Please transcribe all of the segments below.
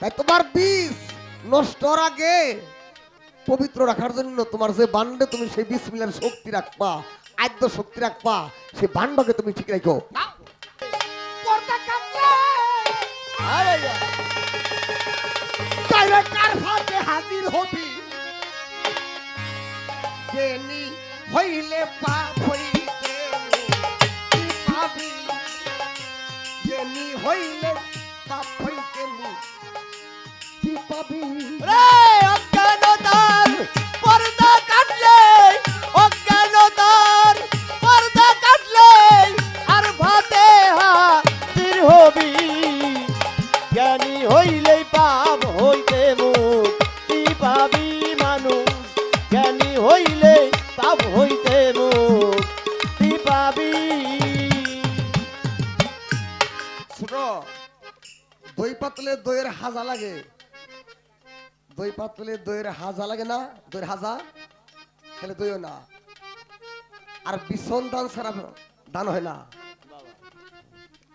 তাই তোমার বীজ নষ্ট হওয়ার আগে পবিত্র রাখার জন্য তোমার যে বান্ডে তুমি সেই বিষ মিলার শক্তি রাখবা আদ্য শক্তি রাখবা সেই বান্ডকে তুমি ঠিক রাখো। হাজির হবি? হইলে পাপ হইলে মুক্তি দই পাতলে দইয়ের হাজা লাগে না? দইয়ের হাজা? তাহলে দইও না। আর বিছন দান ছাড়া দান হয় না।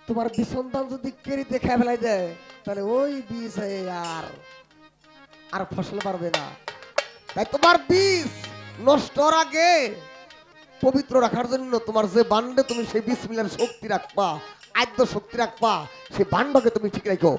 তোমার বিছন দান যদি কেড়ে দেখে ফেলাই দেয়, তাহলে ওই বীজ আর আর ফসল পারবে না। তাই তোমার বীজ নষ্ট আগে পবিত্র রাখার জন্য তোমার যে বান্ডে তুমি সেই বিষ মিলার শক্তি রাখবা, আদ্য শক্তি রাখবা, সেই বান্ডকে তুমি ঠিক রাখো।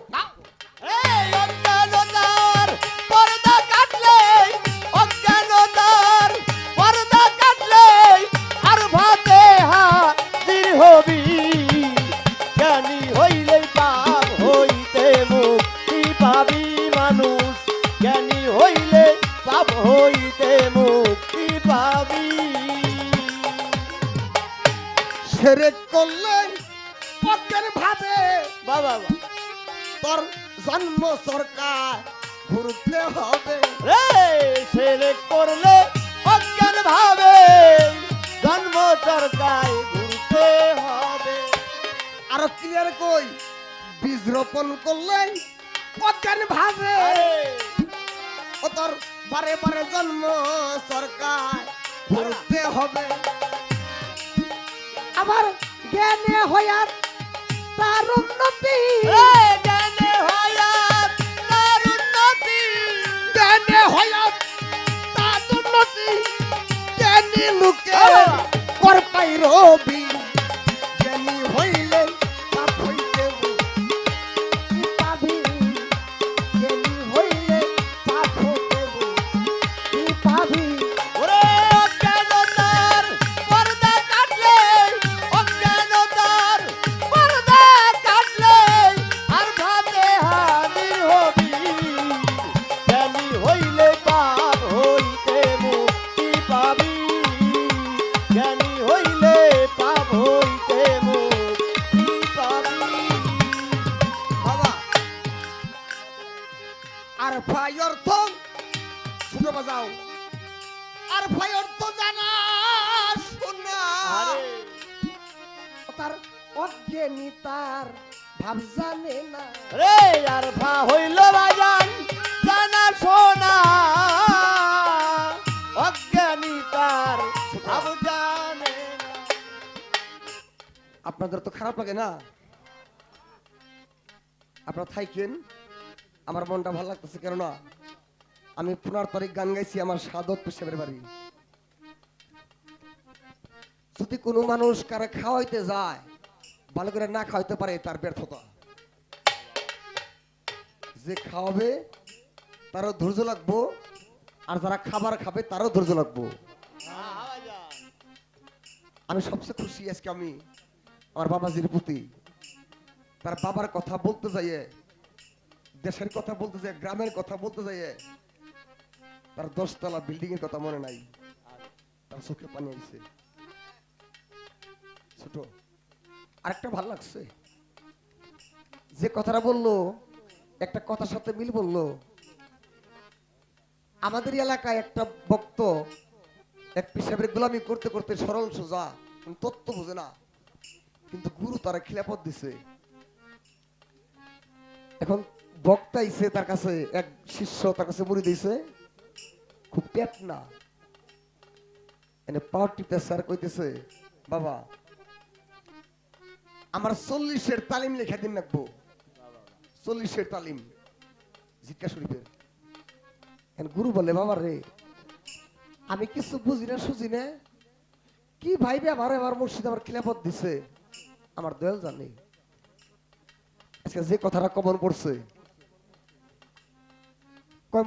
পাপ হইতে মুক্তি পাবি। সেরে করলে পক্ষের ভাবে বাবা তোর জন্ম সরকার ঘুরতে হবে। রে ছেলে করলে অজ্ঞান ভাবে জন্ম চরকায় ঘুরতে হবে। আরও ক্লিয়ার কই? বীজ রোপণ করলে অজ্ঞান ভাবে ও তোর বারে বারে জন্ম সরকার। ঘুরতে হবে। আবার জ্ঞানে হইয়া তার উন্নতি। জ্ঞানে হয়াত তার উন্নতি। জ্ঞানে হইয়া তার উন্নতি। জ্ঞানী লোকে! কর পাই রবি। অজ্ঞানী তার ভাব জানে না। রে আর ভা হইল বাজান জানা শোনা। অজ্ঞানী তার ভাব জানে না। আপনাদের তো খারাপ লাগে না? আপনারা থাইকেন আমার মনটা ভালো লাগতেছে কেননা আমি পনেরো তারিখ গান গাইছি আমার সাদত পেশাবের বাড়ি। যদি কোনো মানুষ কারে খাওয়াইতে যায় ভালো করে না খাওয়াইতে পারে তার ব্যর্থতা। যে খাওয়াবে, তারও ধৈর্য লাগবো, আর যারা খাবার খাবে, তারও ধৈর্য লাগবো। আমি সবচেয়ে খুশি আজকে আমি, আমার বাবাজির প্রতি। তার বাবার কথা বলতে যাইয়ে, দেশের কথা বলতে যায় গ্রামের কথা বলতে যাইয়ে, তার দশতলা বিল্ডিং এর কথা মনে নাই। তার চোখে পানি আইছে। ছোট। আরেকটা ভালো লাগছে। যে কথাটা বলল, একটা কথার সাথে মিল বলল। আমাদের এলাকায় একটা ভক্ত, এক পিসাবের গোলামি করতে করতে সরল সোজা তত্ত্ব বোঝে না। কিন্তু গুরু তারা খিলাপত দিছে। এখন বক্তা আইছে তার কাছে, এক শিষ্য তার কাছে মুড়ি দিছে। খুব পেট না। এনে পাওয়ার টিপতে স্যার কইতেছে, বাবা আমার চল্লিশের তালিম লেখা দিন রাখব চল্লিশের তালিম। জিজ্ঞা শরীফের গুরু বলে বাবা রে, আমি কিছু বুঝি না, সুঝি না। কি ভাইবে আমার আমার মুর্শিদ আমার খিলাফত দিছে? আমার দয়াল জানি। আজকে যে কথাটা কমন পড়ছে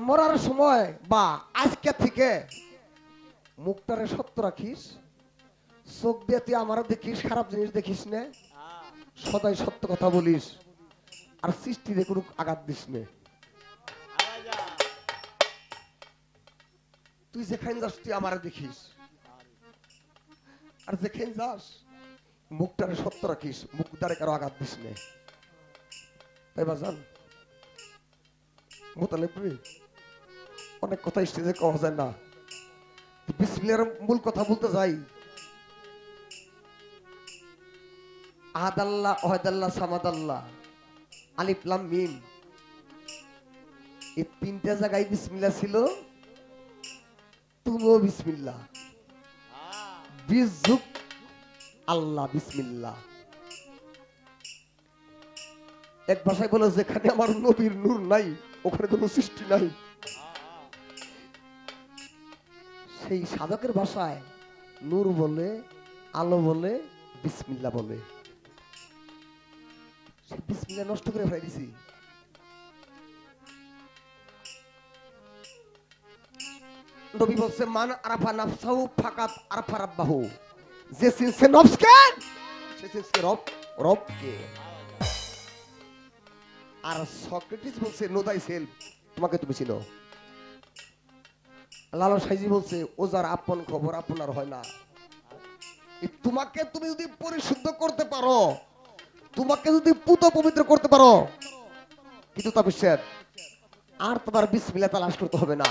মরার সময় বা আজকে থেকে মুখটারে সত্য রাখিস, চোখ দিয়ে তুই আমার দেখিস, খারাপ জিনিস দেখিস না। সদাই সত্য কথা বলিস। আর সৃষ্টিতে কোনো আঘাত দিস না। তুই যেখানে যাস, তুই আমার দেখিস। আর যেখানে যাস, মুখটারে সত্য রাখিস মুখ দ্বারে কারও আঘাত দিস নে। তাই বাজান মোতালেব অনেক কথা স্টেজে কওয়া যায় না। বিসমিল্লার মূল কথা বলতে যাই। আহাদাল্লাহ ওয়াহাদাল্লাহ সামাদাল্লাহ আলিফ, লাম, মিম। এই তিনটা জায়গায় বিসমিল্লাহ ছিল, তুমিও বিসমিল্লাহ বিজুক, আল্লাহ বিসমিল্লাহ এক ভাষায় বলে, যেখানে আমার নবীর নূর নাই, ওখানে কোনো সৃষ্টি নাই। সেই সাধকের ভাষায় নূর বলে, আলো বলে বিসমিল্লাহ বলে। সেই বিসমিল্লাহ নষ্ট করে ফেলে দিছি। নবী বলছে, মান আরাফা নাফসাহু ফাকাত আরাফা রাব্বাহু। যে নফসকে, সে রব, রবকে। আর সক্রেটিস বলছে নো দাই সেলফ তোমাকে তুমি চিনো। লাল সাইজি বলছে ও যার আপন খবর আপনার হয় না। তোমাকে তুমি যদি পরিশুদ্ধ করতে পারো তোমাকে যদি পুত পবিত্র করতে পারো, কিন্তু তবে শেষ আর তোমার বিসমিল্লাহ তালাশ করতে হবে না।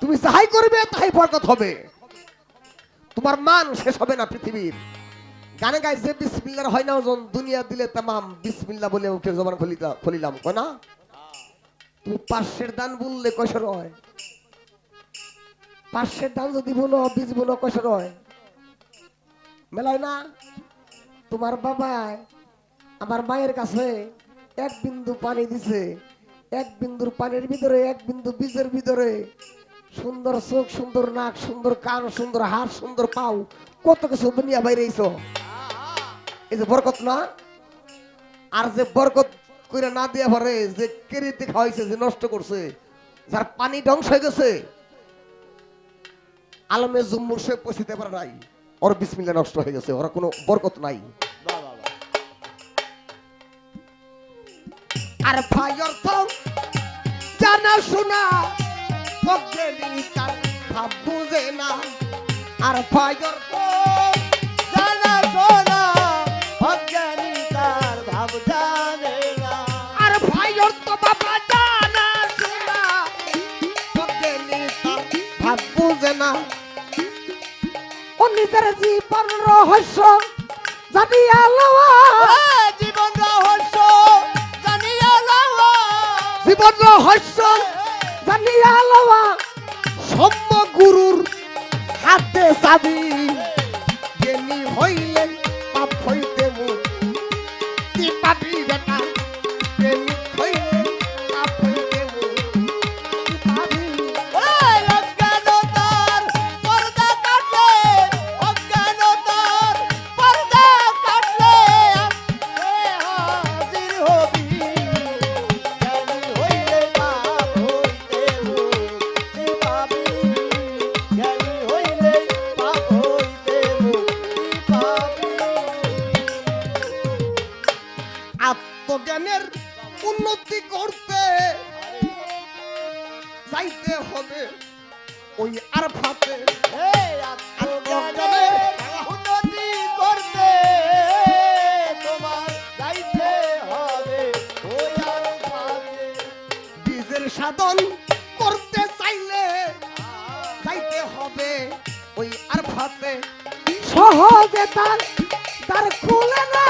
তুমি যাহাই করবে, তাহাই বরকত হবে। তোমার মান শেষ হবে না পৃথিবীর। গানে গাই যে বিসমিল্লার হয় না ওজন, দুনিয়া দিলে তামাম বিসমিল্লাহ বলে উঠে খুলিতা খুলিলাম। না? তুমি পাঁচশের দান বললে কয়শোর হয়? পাঁচশের দান যদি বলো, বীজ বলো কয়শোর হয়? মেলায় না? তোমার বাবায় আমার মায়ের কাছে এক বিন্দু পানি দিছে, এক বিন্দুর পানির ভিতরে, এক বিন্দু বীজের ভিতরে। সুন্দর চোখ, সুন্দর নাক, সুন্দর কান, সুন্দর হাত সুন্দর পাও, কত কিছু দুনিয়া বাইরে এই যে বরকত না? আর যে বরকত করে না দিয়ে পারে, যে কেরিতে খাওয়াইছে, যে নষ্ট করছে, যার পানি ধ্বংস হয়ে গেছে, আলমে জুম্মুর সে পৌঁছিতে পারে নাই। ওর বিসমিল্লা নষ্ট হয়ে গেছে, ওরা কোনো বরকত নাই। আর ভাই অর্থ, জানা শোনা পজ্ঞানী তার ভাব বুঝে না। আর ভাই অর্থ, জানা শোনা অজ্ঞানী তার ভাব জানে না। আর ভাই অর্থ, বাবা জানা শোনা পজ্ঞানী তার ভাব বুঝে না। নিজের জীবন রহস্য জানিয়া লওয়া। জীবন রহস্য জানিয়া লওয়া। জীবন রহস্য জানিয়া লওয়া। সম্য গুরুর হাতে চাবি সাধন করতে চাইলে চাইতে হবে ওই আর ভাবে সহজে তার তার খুলে না।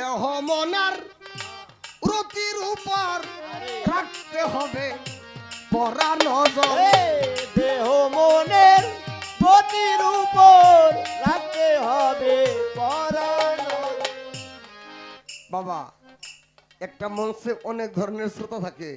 মনার রতির উপর রাখতে হবে পরা নজর। দেহ মনের প্রতির উপর রাখতে হবে বাবা একটা মঞ্চে অনেক ধরনের শ্রোতা থাকে।